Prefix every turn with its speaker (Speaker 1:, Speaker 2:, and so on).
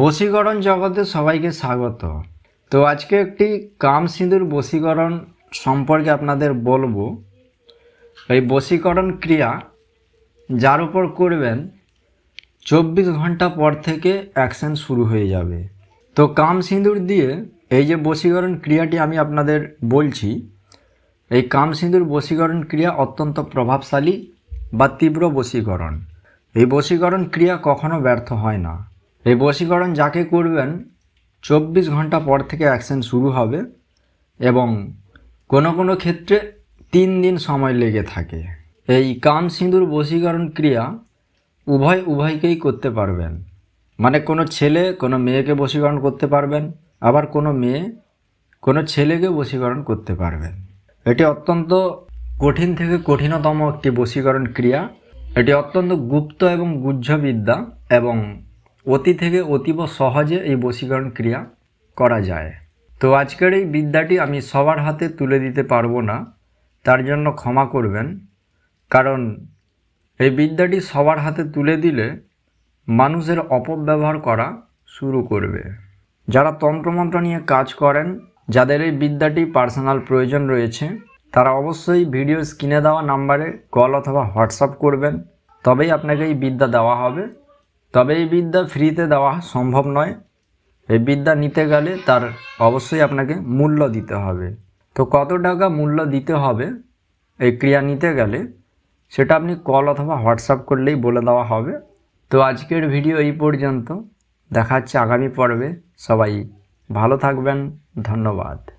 Speaker 1: বশীকরণ জগতে সবাইকে স্বাগত। তো আজকে একটি কাম সিঁদুর বশীকরণ সম্পর্কে আপনাদের বলব। এই বশীকরণ ক্রিয়া যার উপর করবেন চব্বিশ ঘণ্টা পর থেকে অ্যাকশন শুরু হয়ে যাবে। তো কাম সিঁদুর দিয়ে এই যে বশীকরণ ক্রিয়াটি আমি আপনাদের বলছি, এই কাম সিঁদুর বশীকরণ ক্রিয়া অত্যন্ত প্রভাবশালী বা তীব্র বশীকরণ। এই বশীকরণ ক্রিয়া কখনো ব্যর্থ হয় না। এই বশীকরণ যাকে করবেন, চব্বিশ ঘণ্টা পর থেকে অ্যাকশন শুরু হবে এবং কোনো কোনো ক্ষেত্রে তিন দিন সময় লেগে থাকে। এই কাম সিঁদুর বশীকরণ ক্রিয়া উভয় উভয়কেই করতে পারবেন। মানে কোনো ছেলে কোনো মেয়েকে বশীকরণ করতে পারবেন, আবার কোনো মেয়ে কোনো ছেলেকে বশীকরণ করতে পারবেন। এটি অত্যন্ত কঠিন থেকে কঠিনতম একটি বশীকরণ ক্রিয়া। এটি অত্যন্ত গুপ্ত এবং গুহ্য বিদ্যা এবং অতি থেকে অতীব সহজে এই বশীকরণ ক্রিয়া করা যায়। তো আজকের এই বিদ্যাটি আমি সবার হাতে তুলে দিতে পারব না, তার জন্য ক্ষমা করবেন, কারণ এই বিদ্যাটি সবার হাতে তুলে দিলে মানুষের অপব্যবহার করা শুরু করবে। যারা তন্ত্রমন্ত্র নিয়ে কাজ করেন, যাদের এই বিদ্যাটি পার্সোনাল প্রয়োজন রয়েছে, তারা অবশ্যই ভিডিও স্ক্রিনে দেওয়া নাম্বারে কল অথবা হোয়াটসঅ্যাপ করবেন, তবেই আপনাকে এই বিদ্যা দেওয়া হবে। তবে এই বিদ্যা ফ্রিতে দেওয়া সম্ভব নয়। এই বিদ্যা নিতে গেলে তার অবশ্যই আপনাকে মূল্য দিতে হবে। তো কত টাকা মূল্য দিতে হবে এই ক্রিয়া নিতে গেলে সেটা আপনি কল অথবা হোয়াটসঅ্যাপ করলেই বলে দেওয়া হবে। তো আজকের ভিডিও এই পর্যন্ত। দেখা হচ্ছে আগামী পর্বে। সবাই ভালো থাকবেন। ধন্যবাদ।